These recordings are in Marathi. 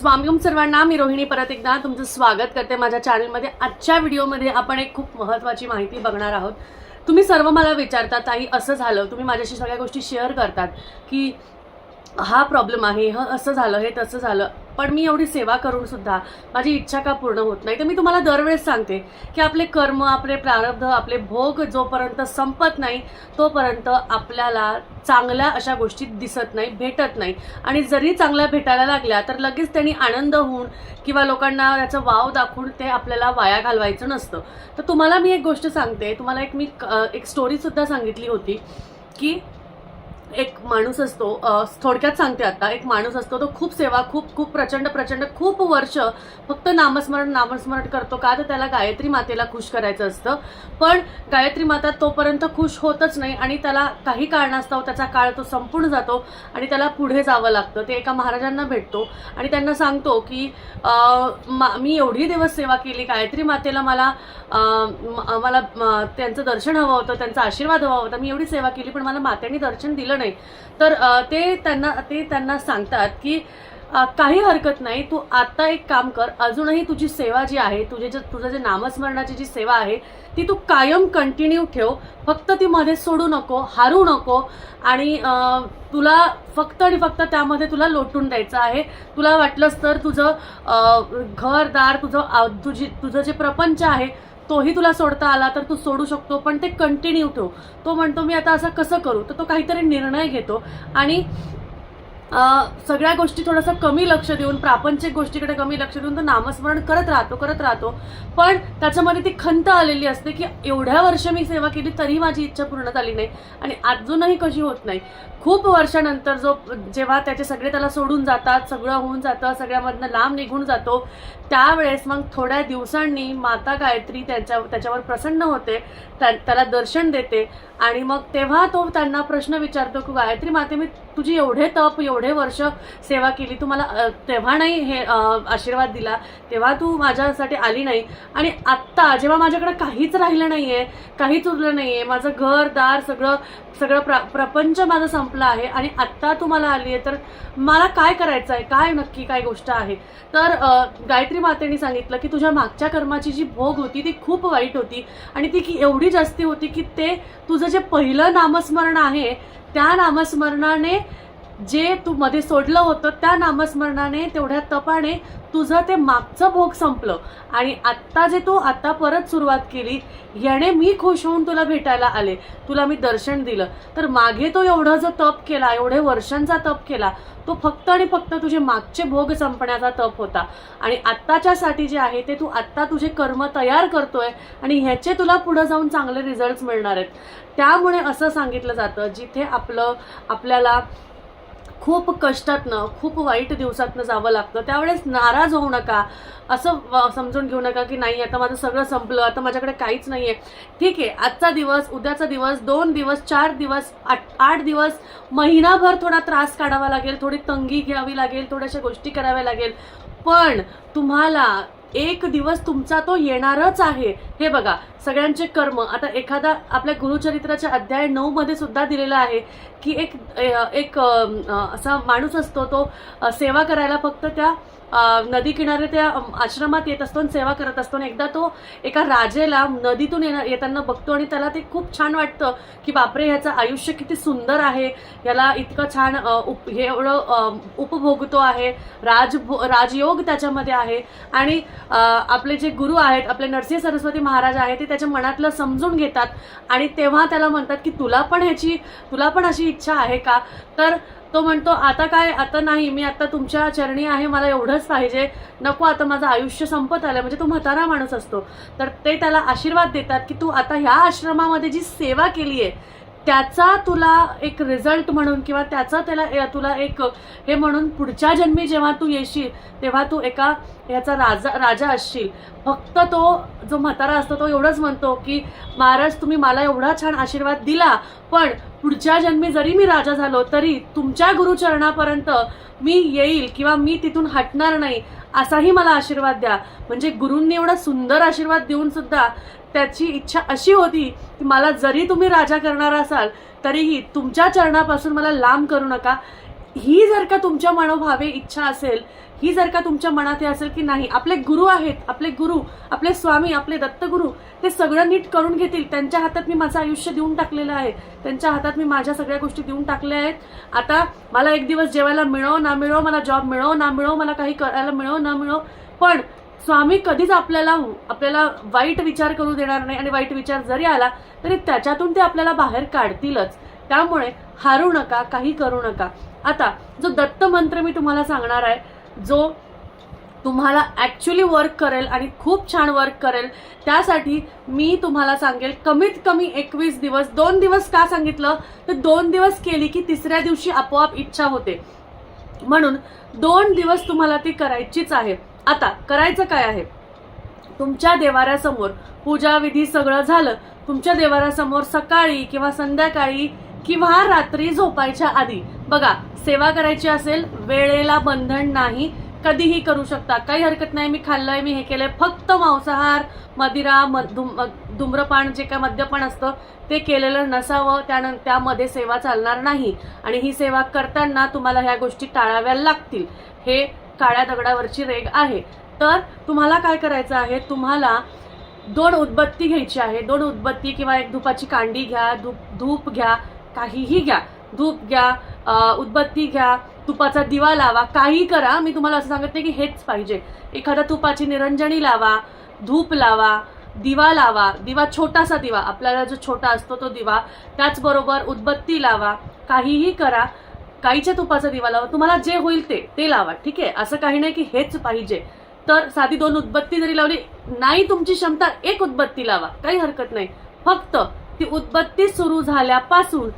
स्वामीम सर्वांना मी रोहिणी परत एकदा तुमचं स्वागत करते माझ्या चॅनलमध्ये आजच्या व्हिडिओमध्ये आपण एक खूप महत्त्वाची माहिती बघणार आहोत. तुम्ही सर्व मला विचारता ताई असं झालं. तुम्ही माझ्याशी सगळ्या गोष्टी शेअर करतात की हा प्रॉब्लेम आहे ह असं झालं हे तसं झालं. पण मी एवढी सेवा करून सुद्धा माझी इच्छा का पूर्ण होत नाही? तर मी तुम्हाला दरवेळेस सांगते की आपले कर्म आपले प्रारब्ध आपले भोग जोपर्यंत संपत नाही तोपर्यंत आपल्याला चांगल्या अशा गोष्टी दिसत नाही भेटत नाही. आणि जरी चांगल्या भेटायला लागल्या तर लगेच त्यांनी आनंद होऊन किंवा लोकांना त्याचं वाव दाखवून ते आपल्याला वाया घालवायचं नसतं. तर तुम्हाला मी एक गोष्ट सांगते. तुम्हाला एक मी एक स्टोरीसुद्धा सांगितली होती की एक माणूस असतो थोडक्यात सांगते आता एक माणूस असतो तो खूप सेवा खूप खूप प्रचंड प्रचंड खूप वर्ष फक्त नामस्मरण नामस्मरण करतो. का तर त्याला गायत्री मातेला खुश करायचं असतं. पण गायत्री माता तोपर्यंत खुश होतच नाही आणि त्याला काही कारणास्तव त्याचा काळ तो संपून जातो आणि त्याला पुढे जावं लागतं. ते एका महाराजांना भेटतो आणि त्यांना सांगतो की मा- मी एवढी दिवस सेवा केली गायत्री मातेला मला मला त्यांचं दर्शन हवं होतं त्यांचा आशीर्वाद हवा होता मी एवढी सेवा केली पण मला मातेने दर्शन दिलं नाही. तर ते त्यांना ते त्यांना सांगतात की काही हरकत नाही तू आता एक काम कर अजूनही तुझी सेवा जी आहे तुझे जे तुझं जे नामस्मरणाची जी सेवा आहे ती तू कायम कंटिन्यू ठेव फक्त ती मध्ये सोडू नको हारू नको आणि तुला फक्त आणि फक्त त्यामध्ये तुला लोटून द्यायचं आहे. तुला वाटलंच तर तुझं घरदार तुझं तुझी तुझं जे प्रपंच आहे तोही तुला सोडता आला तर तू सोडू शकतो पण ते कंटिन्यू ठेव. तो म्हणतो मी आता असं कसं करू? तर तो काहीतरी निर्णय घेतो. आणि सगळ्या गोष्टी थोडंसं कमी लक्ष देऊन प्रापंचिक गोष्टीकडे कमी लक्ष देऊन तो नामस्मरण करत राहतो करत राहतो. पण त्याच्यामध्ये ती खंत आलेली असते की एवढ्या वर्ष मी सेवा केली तरी माझी इच्छा पूर्ण झाली नाही आणि अजूनही कशी होत नाही. खूप वर्षानंतर जो जेव्हा त्याचे सगळे त्याला सोडून जातात सगळं होऊन जातं सगळ्यामधनं लांब निघून जातो त्यावेळेस मग थोड्या दिवसांनी माता गायत्री त्याच्या त्याच्यावर प्रसन्न होते त्या- त्याला दर्शन देते आणि मग तेव्हा तो त्यांना प्रश्न विचारतो की गायत्री माते मी तुझी एवढे तप एवढे वर्ष सेवा केली तू मला तेव्हा नाही हे आशीर्वाद दिला तेव्हा तू माझ्यासाठी आली नाही. आणि आत्ता जेव्हा माझ्याकडे काहीच राहिलं नाही आहे काहीच उरलं नाही आहे माझं घर दार सगळं सगळं प्र प्रपंच माझं संपलं आहे आणि आत्ता तू मला आली आहे तर मला काय करायचं आहे काय नक्की काय गोष्ट आहे? तर गायत्री मातेने सांगितलं की तुझ्या मागच्या कर्माची जी भोग होती ती खूप वाईट होती. आणि ती की एवढी जास्ती होती की ते तुझं जे पहिलं नामस्मरण आहे त्या नामस्मरणाने जे तू मध्ये सोडलं होतं त्या नामस्मरणाने तेवढ्या तपाने तुझं ते मागचं भोग संपलं. आणि आत्ता जे तू आत्ता परत सुरुवात केली याने मी खुश होऊन तुला भेटायला आले. तुला मी दर्शन दिलं. तर मागे तो एवढा जो तप केला एवढे वर्षांचा तप केला तो फक्त आणि फक्त तुझे मागचे भोग संपण्याचा तप होता. आणि आत्ताच्यासाठी जे आहे ते तू आत्ता तुझे कर्म तयार करतोय आणि ह्याचे तुला पुढे जाऊन चांगले रिझल्ट मिळणार आहेत. त्यामुळे असं सांगितलं जातं जिथे आपलं आपल्याला खूप कष्टातनं खूप वाईट दिवसातनं जावं लागतं. त्यावेळेस नाराज होऊ नका. असं व- समजून घेऊ नका की नाही आता माझं सगळं संपलं आता माझ्याकडे काहीच नाही आहे ठीक आहे आजचा दिवस उद्याचा दिवस दोन दिवस चार दिवस आठ आठ दिवस महिनाभर थोडा त्रास काढावा लागेल थोडी तंगी घ्यावी लागेल थोड्याशा गोष्टी कराव्या लागेल. पण तुम्हाला एक दिवस तुमचा तो येणारच आहे. हे बघा सगळ्यांचे कर्म. आता एखादा आपल्या गुरुचरित्राच्या अध्याय नऊ मध्ये सुद्धा दिलेला आहे की एक एक असा माणूस असतो तो सेवा करायला फक्त त्या नदी किनारे त्या आश्रमात येत असतो आणि सेवा करत असतो. आणि एकदा तो एका राजेला नदीतून येणार येताना बघतो आणि त्याला ते खूप छान वाटतं की बापरे ह्याचं आयुष्य किती सुंदर आहे. याला इतकं छान उप हे एवढं उपभोगतो आहे. राज राजयोग त्याच्यामध्ये आहे. आणि आपले जे गुरु आहेत आपले नरसिंह सरस्वती महाराज आहेत ते त्याच्या मनातलं समजून घेतात आणि तेव्हा त्याला म्हणतात की तुला पण ह्याची तुला पण अशी इच्छा आहे का? तर तो म्हणतो आता काय आता नाही मी आता तुमच्या चरणी आहे मला एवढंच पाहिजे नको आता माझं आयुष्य संपत आलं म्हणजे तो म्हातारा माणूस असतो. तर ते त्याला आशीर्वाद देतात की तू आता ह्या आश्रमामध्ये जी सेवा केली आहे त्याचा तुला एक रिझल्ट म्हणून किंवा त्याचा त्याला तुला एक हे म्हणून पुढच्या जन्मी जेव्हा तू येशील तेव्हा तू एका ह्याचा राजा राजा असशील. फक्त तो जो म्हातारा असतो तो एवढंच म्हणतो की महाराज तुम्ही मला एवढा छान आशीर्वाद दिला पण पुढच्या जन्मी जरी मी राजा झालो तरी तुमच्या गुरुचरणापर्यंत मी येईल किंवा मी तिथून हटणार नाही असाही मला आशीर्वाद द्या. म्हणजे गुरूंनी एवढा सुंदर आशीर्वाद देऊन सुद्धा त्याची इच्छा अशी होती की मला जरी तुम्ही राजा करणार असाल तरीही तुमच्या चरणापासून मला लांब करू नका. ही जर का तुमच्या मनोभावे इच्छा असेल ही जर का तुमच्या मनात हे असेल की नाही आपले गुरु आहेत आपले गुरु आपले स्वामी आपले दत्तगुरु ते सगळं नीट करून घेतील. त्यांच्या हातात मी माझं आयुष्य देऊन टाकलेलं आहे. त्यांच्या हातात मी माझ्या सगळ्या गोष्टी देऊन टाकल्या आहेत. आता मला एक दिवस जेवायला मिळो ना मिळो मला जॉब मिळो ना मिळो मला काही करायला मिळो ना मिळो. पण स्वामी कधीच आपल्याला आपल्याला वाईट विचार करू देणार नाही आणि वाईट विचार जरी आला तरी त्याच्यातून ते आपल्याला बाहेर काढतीलच. त्यामुळे हारू नका काही करू नका. आता जो दत्त मंत्र मी तुम्हाला सांगणार आहे जो तुम्हाला ॲक्च्युली वर्क करेल आणि खूप छान वर्क करेल त्यासाठी मी तुम्हाला सांगेल कमीत कमी एकवीस दिवस दोन दिवस का सांगितलं? तर दोन दिवस केली की तिसऱ्या दिवशी आपोआप इच्छा होते. म्हणून दोन दिवस तुम्हाला ती करायचीच आहे. आता करायचं काय आहे? तुमच्या देवाऱ्यासमोर पूजा विधी सगळं झालं. तुमच्या देवाऱ्यासमोर सकाळी किंवा संध्याकाळी किंवा रात्री झोपायच्या आधी. बघा सेवा करायची असेल वेळेला बंधन नाही कधीही करू शकता. काही हरकत नाही मी खाल्लंय मी हे केलंय. फक्त मांसाहार मदिरा मध- धूम- धूम्रपान जे काय मद्यपान असतं ते केलेलं नसावं त्यानं त्यामध्ये सेवा चालणार नाही. आणि ही सेवा करताना तुम्हाला ह्या गोष्टी टाळाव्या लागतील. हे काळ्या दगडावरची रेग आहे. तर तुम्हाला काय करायचं आहे? तुम्हाला दोन उदबत्ती घ्यायची आहे. दोन उदबत्ती किंवा एक धुपाची कांडी घ्या धूप धूप घ्या काहीही घ्या. धूप घ्या उदबत्ती घ्या तुपाचा दिवा लावा काही करा. मी तुम्हाला असं सांगत नाही की हेच पाहिजे. एखाद्या तुपाची निरंजनी लावा धूप लावा दिवा लावा. दिवा छोटासा दिवा. आपल्याला जो छोटा असतो तो दिवा. त्याचबरोबर उदबत्ती लावा. काहीही करा. गाईच्या तुपाचा दिवा लावा तुम्हाला जे होईल ते ते लावा ठीक आहे? असं काही नाही की हेच पाहिजे. तर साधी दोन उदबत्ती जरी लावली नाही तुमची क्षमता एक उदबत्ती लावा. काही हरकत नाही. फक्त ती उदबत्ती सुरू झाल्यापासून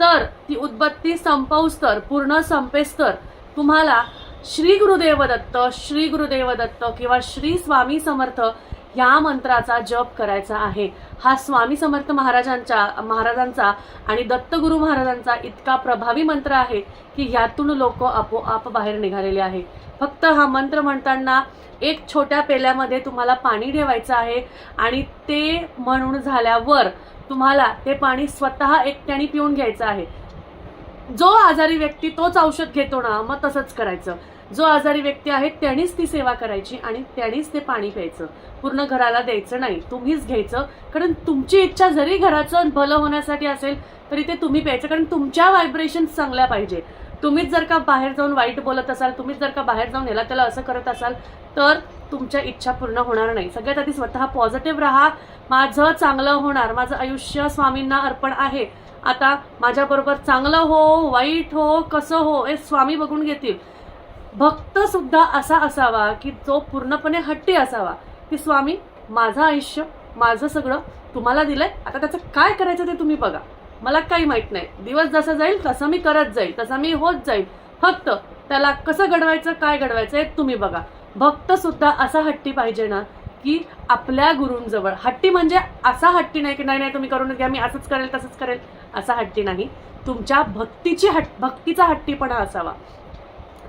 तर ती उदबत्ती संपवस तर पूर्ण संपेस तर तुम्हाला श्री गुरुदेव दत्त श्री गुरुदेव दत्त किंवा श्री स्वामी समर्थ ह्या मंत्राचा जप करायचा आहे. हा स्वामी समर्थ महाराजांच्या महाराजांचा आणि दत्तगुरु महाराजांचा इतका प्रभावी मंत्र आहे की ह्यातून लोक आपोआप बाहेर निघालेले आहे. फक्त हा मंत्र म्हणताना एक छोट्या पेल्यामध्ये तुम्हाला पाणी ठेवायचं आहे आणि ते म्हणून झाल्यावर तुम्हाला ते पाणी स्वतः एकट्याने पिऊन घ्यायचं आहे. जो आजारी व्यक्ती तोच औषध घेतो ना मग तसंच करायचं. जो आजारी व्यक्ती आहे त्यानेच ती सेवा करायची आणि त्यानेच ते पाणी प्यायचं. पूर्ण घराला द्यायचं नाही तुम्हीच घ्यायचं. कारण तुमची इच्छा जरी घराचं भलं होण्यासाठी असेल तरी ते तुम्ही प्यायचं. कारण तुमच्या व्हायब्रेशन चांगल्या पाहिजे. तुम्हीच जर का बाहेर जाऊन वाईट बोलत असाल तुम्हीच जर का बाहेर जाऊन याला त्याला असं करत असाल तर तुमच्या इच्छा पूर्ण होणार नाही. सगळ्यात आधी स्वतः पॉझिटिव्ह राहा. माझं चांगलं होणार. माझं आयुष्य स्वामींना अर्पण आहे. आता माझ्याबरोबर चांगलं हो वाईट हो कसं हो हे स्वामी बघून घेतील. भक्त सुद्धा असा असावा की जो पूर्णपणे हट्टी असावा की स्वामी माझं आयुष्य माझं सगळं तुम्हाला दिलंय आता त्याचं काय करायचं ते तुम्ही बघा. मला काही माहीत नाही. दिवस जसा जाईल तसं मी करत जाईल तसा मी होत जाईल. फक्त त्याला कसं घडवायचं काय घडवायचं हे तुम्ही बघा. भक्त सुद्धा असा हट्टी पाहिजे ना की आपल्या गुरूंजवळ. हट्टी म्हणजे असा हट्टी नाही की नाही नाही तुम्ही करून घ्या मी असंच करेल तसंच करेल. असा हट्टी नाही. तुमच्या भक्तीची हट भक्तीचा हट्टीपणा असावा.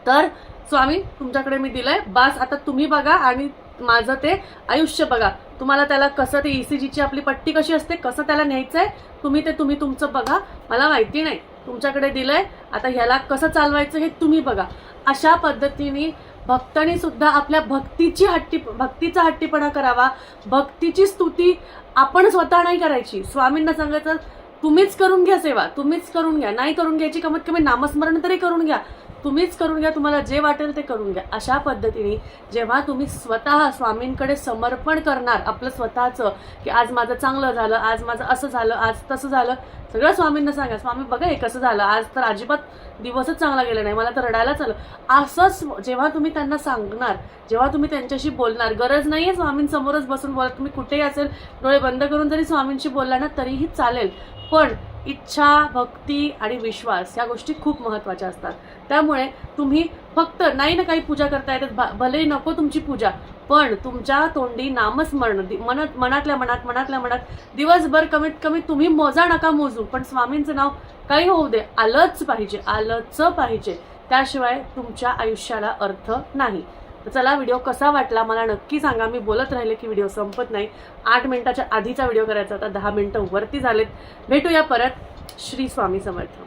तर स्वामी तुमच्याकडे मी दिलंय. बास आता तुम्ही बघा आणि माझं ते आयुष्य बघा. तुम्हाला त्याला कसं ते ईसीजीची आपली पट्टी कशी असते कसं त्याला न्यायचं आहे तुम्ही ते तुम्ही तुमचं बघा. मला माहिती नाही. तुमच्याकडे दिलंय. आता ह्याला कसं चालवायचं हे तुम्ही बघा. अशा पद्धतीने भक्तांनी सुद्धा आपल्या भक्तीची हट्टी भक्तीचा हट्टीपणा करावा. भक्तीची स्तुती आपण स्वतः नाही करायची. स्वामींना सांगायचं तुम्हीच करून घ्या सेवा तुम्हीच करून घ्या. नाही करून घ्यायची कमीत कमी नामस्मरण तरी करून घ्या. तुम्हीच करून घ्या तुम्हाला जे वाटेल ते करून घ्या. अशा पद्धतीने जेव्हा तुम्ही स्वतः स्वामींकडे समर्पण करणार आपलं स्वतःचं की आज माझं चांगलं झालं आज माझं असं झालं आज तसं झालं सगळं स्वामींना सांगा स्वामी बघा हे कसं झालं आज तर अजिबात दिवसच चांगला गेला नाही मला तर रडायलाच आलं असंच जेव्हा तुम्ही त्यांना सांगणार जेव्हा तुम्ही त्यांच्याशी बोलणार गरज नाही आहे स्वामींसमोरच बसून बोला तुम्ही कुठेही असेल डोळे बंद करून जरी स्वामींशी बोलला ना तरीही चालेल. पण इच्छा भक्ती आणि विश्वास या गोष्टी खूप महत्त्वाच्या असतात. त्यामुळे तुम्ही फक्त नाही ना काही पूजा करता येतात भा- भले नको तुमची पूजा पण तुमच्या तोंडी नामस्मरण दि- मनात मनातल्या मनात मनातल्या मनात दिवसभर कमीत कमी तुम्ही मोजा नका मोजू पण स्वामींचं नाव काही होऊ दे आलंच पाहिजे आलंच पाहिजे. त्याशिवाय तुमच्या आयुष्याला अर्थ नाही. तर चला व्हिडिओ कसा वाटला मला नक्की सांगा. मी बोलत राहिले की व्हिडिओ संपत नाही. आठ मिनिटाच्या आधीचा व्हिडिओ करायचा होता दहा मिनिटं वरती झालेत. भेटूया परत. श्री स्वामी समर्थ.